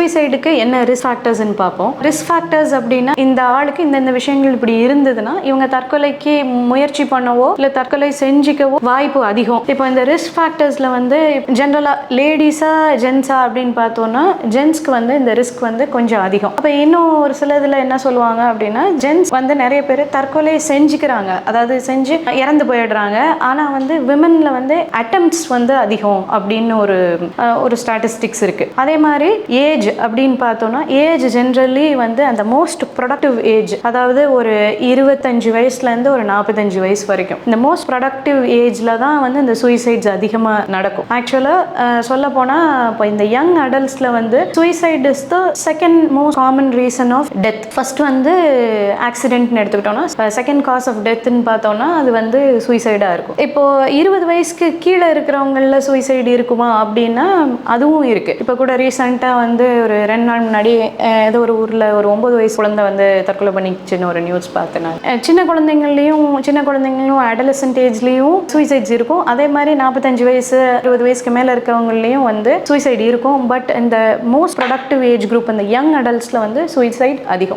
சூசைடுக்கு என்ன ரிஸ்க் ஃபேக்டர்ஸ்ன்னு பார்ப்போம். Risk factors அப்படின்னா இந்த ஆளுக்கு இந்தந்த விஷயங்கள் இப்படி இருந்ததுன்னா இவங்க தற்கொலைக்கு முயற்சி பண்ணவோ இல்லை தற்கொலை செஞ்சுக்கவோ வாய்ப்பு அதிகம். இப்போ இந்த ரிஸ்க் ஃபேக்டர்ஸில் வந்து ஜென்ரலாக லேடிஸா ஜென்ஸா அப்படின்னு பார்த்தோன்னா ஜென்ஸ்க்கு வந்து இந்த ரிஸ்க் வந்து கொஞ்சம் அதிகம். அப்போ இன்னும் ஒரு சில இதில் என்ன சொல்லுவாங்க அப்படின்னா ஜென்ஸ் வந்து நிறைய பேர் தற்கொலை செஞ்சுக்கிறாங்க. அதாவது செஞ்சு இறந்து போயிடுறாங்க. ஆனால் வந்து விமனில் வந்து அட்டம்ப்ட்ஸ் வந்து அதிகம் அப்படின்னு ஒரு ஒரு ஸ்டாட்டிஸ்டிக்ஸ் இருக்குது அதே மாதிரி ஏஜ் அப்படின்னு பார்த்தோம்னா ஏஜ் ஜென்ரலி வந்து அந்த மோஸ்ட் ப்ரொடக்டிவ் ஏஜ் அதாவது ஒரு இருபத்தஞ்சு வயசுலேருந்து ஒரு நாற்பத்தஞ்சு வயசு வரைக்கும். இந்த மோஸ்ட் ப்ரொடக்டிவ் ஏஜில் தான் வந்து இந்த சூசைட்ஸ் அதிகமாக நடக்கும். ஆக்சுவலாக சொல்ல போனால் இப்போ இந்த யங் அடல்ட்ஸில் வந்து suicide is the second most common reason of death first வந்து ஆக்சிடென்ட்னு எடுத்துக்கிட்டோம்னா செகண்ட் காஸ் ஆஃப் டெத்துன்னு பார்த்தோம்னா அது வந்து சூசைடாக இருக்கும். இப்போ இருபது வயசுக்கு கீழே இருக்கிறவங்களில் சூசைடு இருக்குமா அப்படின்னா அதுவும் இருக்குது இப்போ கூட ரீசெண்டாக வந்து ஒரு ரெண்டு நாள் முன்னாடி ஏதோ ஒரு ஊரில் ஒரு ஒம்பது வயசு குழந்தை வந்து தற்கொலை பண்ணிச்சுன்னு ஒரு நியூஸ் பார்த்தேன் நான். சின்ன குழந்தைங்கள்லேயும் சின்ன குழந்தைங்களும் அடலசன்ட் ஏஜ்லேயும் சூசைட்ஸ் இருக்கும். அதே மாதிரி நாற்பத்தஞ்சு வயசு இருபது வயசுக்கு மேலே இருக்கிறவங்களையும் வந்து சூசைட் இருக்கும். பட் இந்த மோஸ்ட் ப்ரொடக்டிவ் ஏஜ் குரூப் இந்த யங் அடல்ட்ஸில் வந்து சூசைட் அதிகம்.